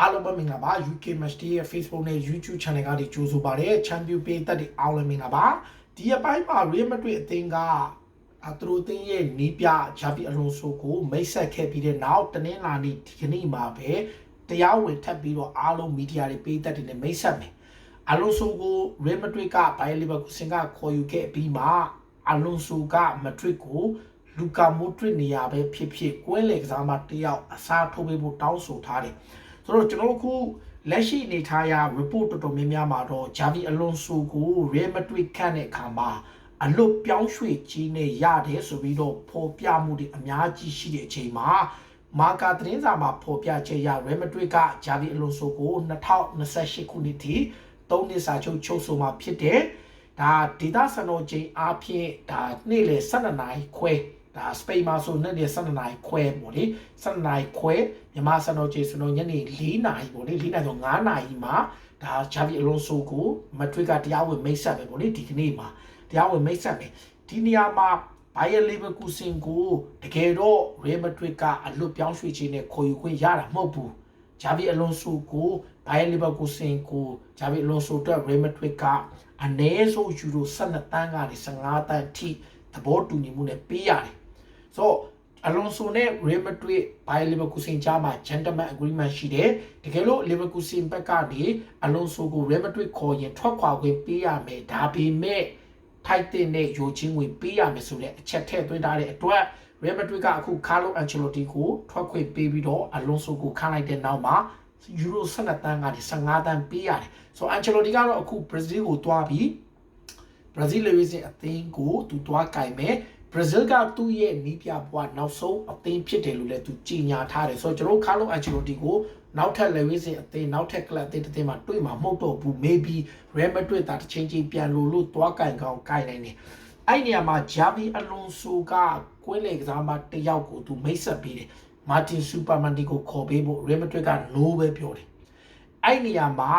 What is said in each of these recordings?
အားလုံးပဲမင်္ဂလာပါ UK Match Day ရဲ့ Facebook နဲ့ YouTube Channel ကနေကြိုဆိုပါရစေ။ Champion ပေးသက်တဲ့အားလုံးမင်္ဂလာပါ။ဒီအပိုင်းမှာ Real Madrid အသင်းကအသူတို့အသင်းရဲ့နီးပြ Xavi Alonso ကိုမိတ်ဆက်ခဲ့ပြီးတဲ့နောက်တနင်္လာနေ့ဒီကနေ့မှာပဲတရားဝင်ထပ်ပြီးတော့အားလုံးမီဒီယာတွေပေးသက်တယ်နဲ့မိတ်ဆက်မယ်။ Alonso ကို Real Madrid က Bayer Leverkusen ကခေါ်ယူခဲ့ပြီးမှ Alonso က Madrid ကိုလူကာမိုဒရစ်နေရာပဲဖြစ်ဖြစ်ကွင်းလေကစားမတယောက်အစားထိုးပေးဖို့တောင်းဆိုထားတယ်။ ဆိုတော့ကျွန်တော်တို့ခုလက်ရှိအနေထားအရ report တော်တော်များများမှာတော့ Javi Alonso ကို Real Madrid ခန့်တဲ့အခါမှာအလွတ်ပြောင်းရွှေ့ကြီးနဲ့ရတယ်ဆိုပြီးတော့ဖော်ပြမှုတွေအများကြီးရှိတဲ့အချိန်မှာမာကာသတင်းစာမှာဖော်ပြချက်ရ Real Madrid က Javi Alonso ကို2028ခုနှစ်ထိ၃နှစ်စာချုပ်ချုပ်ဆိုမှာဖြစ်တယ်။ဒါဒေတာစံတော်ချိန်အားဖြင့်ဒါနေ့လေ12နာရီခွဲ ဒါစပိန်မှာဆိုနေ့လေ12နာရီခွဲပေါ့လေ12နာရီခွဲမြန်မာစံတော်ချိန်ဆိုတော့ညနေ4နာရီပေါ့လေ4နာရီဆို9နာရီမှာဒါဂျာဗီအလွန်ဆိုကိုမက်ဒရစ်ကတရားဝင်မိတ်ဆက်ပဲပေါ့လေဒီကနေ့မှာတရားဝင်မိတ်ဆက်ပဲဒီနေရာမှာဘိုင်ယန်လီဗာပူးစင်ကိုတကယ်တော့ရီမက်ဒရစ်ကအလွတ်ပြောင်းရွှေ့ခြင်းနဲ့ခေါ်ယူခွင့်ရတာမဟုတ်ဘူးဂျာဗီအလွန်ဆိုကိုဘိုင်ယန်လီဗာပူးစင်ကိုဂျာဗီအလွန်ဆိုအတွက်ရီမက်ဒရစ်ကအနည်းဆုံးယူရို12တန်းကနေ15တန်းထိသဘောတူညီမှုနဲ့ပေးရတယ် ဆိုတော့အလွန်ဆိုနဲ့ Real Madrid ဘိုင်လီဗာပူးစင်ကြားမှာ gentleman agreement ရှိတယ်တကယ်လို့ Leverkusen ဘက်ကနေအလွန်ဆိုကို Real Madrid ခေါ်ရင်ထွက်ခွာခွင့်ပေးရမယ်ဒါပေမဲ့ထိုက်တဲ့နဲ့ယိုချင်းဝင်ပေးရမယ်ဆိုတဲ့အချက်ထည့်သွင်းထားတဲ့အတွက် Real Madrid ကအခု Carlo Ancelotti ကိုထွက်ခွင့်ပေးပြီးတော့အလွန်ဆိုကိုခန့်လိုက်တဲ့နောက်မှာယူရို12တန်းကနေ15တန်းပေးရတယ်ဆိုတော့ Ancelotti ကတော့အခု Brazil ကိုတွားပြီး Brazil လေဝင်းစင်အသင်းကိုသူတွားကင်မယ် ဘရာဇီးကသူ့ရဲ့နီးပြဘွားနောက်ဆုံးအသင်းဖြစ်တယ်လို့လည်းသူကြေညာထားတယ်ဆိုတော့ကျွန်တော်ကာလိုအန်ချီလိုတီကိုနောက်ထပ်လေဝင်းစင်အသင်းနောက်ထပ်ကလပ်အသင်းတစ်သင်းမှာတွေ့မှာမဟုတ်တော့ဘူး maybe Real Madrid တာတစ်ချိန်ချင်းပြန်လို့လို့တွားကင်ကောင်းကင်နိုင်တယ်အဲ့နေရာမှာ Javi Alonso ကကွင်းလေကစားမတယောက်ကိုသူမိတ်ဆက်ပေးတယ်မာတင်စူပါမန်ဒီကိုခေါ်ပေးဖို့ Real Madrid က no ပဲပြောတယ်အဲ့နေရာမှာ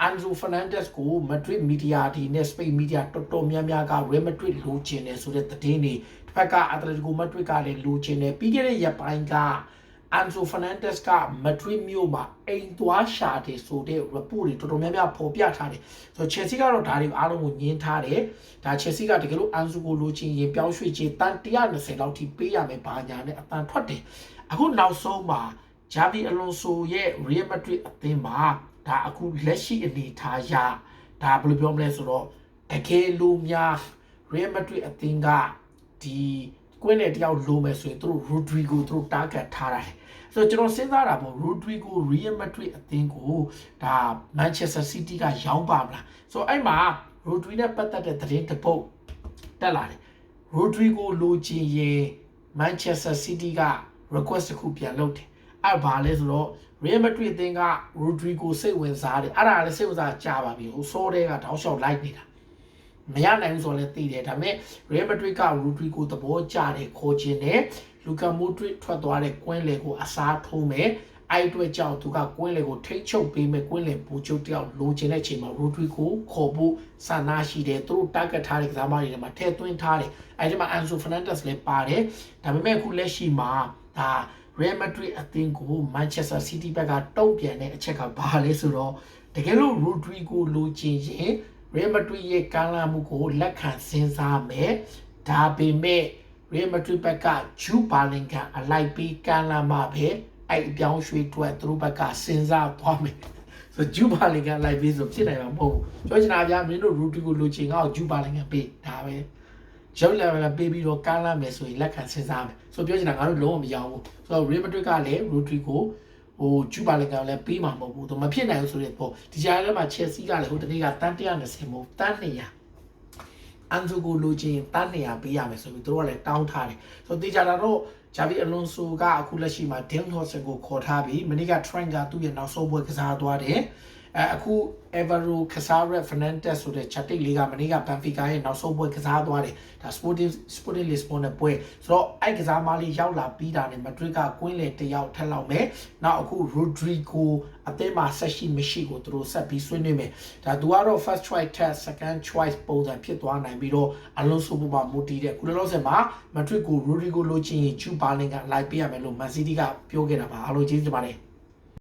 Anzo Fernandez ကို Madrid Media ဒီနဲ့ Spain Media တော်တော်များများက Real Madrid လိုချင်တယ်ဆိုတဲ့သတင်းတွေတစ်ဖက်က Atletico Madrid ကလည်းလိုချင်တယ်ပြီးခဲ့တဲ့ရက်ပိုင်းက Anzo Fernandez က Madrid မြို့မှာအိမ်သွားရှာတယ်ဆိုတဲ့ report တွေတော်တော်များများပေါ်ပြထားတယ်ဆိုတော့ Chelsea ကတော့ဒါတွေအားလုံးကိုညှင်းထားတယ်ဒါ Chelsea ကတကယ်လို့ Anzo ကိုလိုချင်ရင်ပြောင်းရွှေ့ခြင်းတန်120လောက်ထိပေးရမယ်ဘာညာနဲ့အတန်ထွက်တယ်အခုနောက်ဆုံးမှာ Javi Alonso ရဲ့ Real Madrid အသင်းမှာ ဒါအခုလက်ရှိအနေထားရဒါဘယ်လိုပြောမလဲဆိုတော့တကယ်လို့များ Real Madrid အသင်းကဒီကွင်းနဲ့တယောက်လိုမယ်ဆိုရင်သူတို့ Rodrigo သူတို့ target ထားတာဆိုတော့ကျွန်တော်စဉ်းစားတာပေါ့ Rodrigo Real Madrid အသင်းကိုဒါ Manchester City ကရောင်းပါမလားဆိုတော့အဲ့မှာ Rodrigo နဲ့ပတ်သက်တဲ့သတင်းတစ်ပုဒ်တက်လာတယ် Rodrigo လိုချင်ရင် Manchester City က request တစ်ခုပြန်လုပ်တယ် အဲ့ဘာလဲဆိုတော့ Real Madrid အသင်းက Rodrigo စိတ်ဝင်စားတယ်အဲ့ဒါလည်းစိတ်ဝင်စားကြပါပြီဟိုစောတဲ့ကတောက်လျှောက်လိုက်နေတာမရနိုင်ဘူးဆိုတော့လည်းသိတယ်ဒါပေမဲ့ Real Madrid က Rodrigo သဘောကျတယ်ခေါ်ခြင်းနဲ့ Luka Modric ထွက်သွားတဲ့ကွင်းလေကိုအစားထိုးမယ်အဲ့အတွက်ကြောင့်သူကကွင်းလေကိုထိတ်ချုပ်ပေးမယ်ကွင်းလေဘူချုပ်တယောက်လိုချင်တဲ့ချိန်မှာ Rodrigo ခေါ်ဖို့ဆန္ဒရှိတယ်သူတို့ target ထားတဲ့ကစားမတွေထဲမှာထည့်သွင်းထားတယ်အဲ့ဒီမှာ Anzo Fernandez လည်းပါတယ်ဒါပေမဲ့အခုလက်ရှိမှာဒါ Real Madrid အသင်းကို Manchester City ဘက်ကတုံ့ပြန်တဲ့အချက်ကဘာလဲဆိုတော့တကယ်လို့ Rodrigo လိုချင်ရင် Real Madrid ရဲ့ကမ်းလှမ်းမှုကိုလက်ခံစဉ်းစားမယ်ဒါပေမဲ့ Real Madrid ဘက်ကဂျူပါလင်ကန်အလိုက်ပြီးကမ်းလှမ်းမှာပဲအဲ့အပြောင်းရွှေ့အတွက်သူတို့ဘက်ကစဉ်းစားသွားမယ်ဆိုဂျူပါလင်ကန်လိုက်ပြီးဆိုဖြစ်နိုင်မှာမဟုတ်ဘူးပြောချင်တာဗျာမင်းတို့ Rodrigo လိုချင်ကောဂျူပါလင်ကန်ပေးဒါပဲ ရုပ်လည်းလည်းပေးပြီးတော့ကမ်းလှမ်းမယ်ဆိုရင်လက်ခံစဉ်းစားမယ်ဆိုပြောချင်တာငါတို့လုံးဝမရဘူးဆိုတော့ Real Madrid ကလည်း Rodrigo ဟိုဂျူပါလင်ကလည်းပေးမှာမဟုတ်ဘူးသူမဖြစ်နိုင်ဘူးဆိုတဲ့ပေါ့ဒီကြားထဲမှာ Chelsea ကလည်းဟိုတနေ့ကတန်း120မို့တန်း200အန်ဇိုကိုလိုချင်တန်း200ပေးရမယ်ဆိုပြီးသူတို့ကလည်းတောင်းထားတယ်ဆိုတော့တေချာတာတော့ဂျာဗီအလွန်ဆိုကအခုလက်ရှိမှာဒင်းဟော့ဆန်ကိုခေါ်ထားပြီးမနေ့က Trent ကသူ့ရဲ့နောက်ဆုံးပွဲကစားသွားတယ် အဲအခု Evero Casare Fernandez ဆိုတဲ့ချက်တိတ်လေးကမနေ့က Benfica ရဲ့နောက်ဆုံးပွဲကစားသွားတယ်ဒါ Sporting Sporting Lisbon နဲ့ပွဲဆိုတော့အဲ့ကစားမလေးရောက်လာပြီးတာနဲ့ Madrid ကကွင်းလေတယောက်ထက်လောက်မယ်နောက်အခု Rodrigo အသင်းမှာဆက်ရှိမရှိကိုသူတို့ဆက်ပြီးဆွေးနွေးမယ်ဒါသူကတော့ first choice ထက် second choice ပုံစံဖြစ်သွားနိုင်ပြီးတော့ Alonso ပေါ်မှာမူတည်တဲ့ခုလောလောဆယ်မှာ Madrid ကို Rodrigo လိုချင်ရင် Jude Bellingham ကလိုက်ပေးရမယ်လို့ Man City ကပြောခဲ့တာပါအားလုံးကျေးဇူးတင်ပါတယ်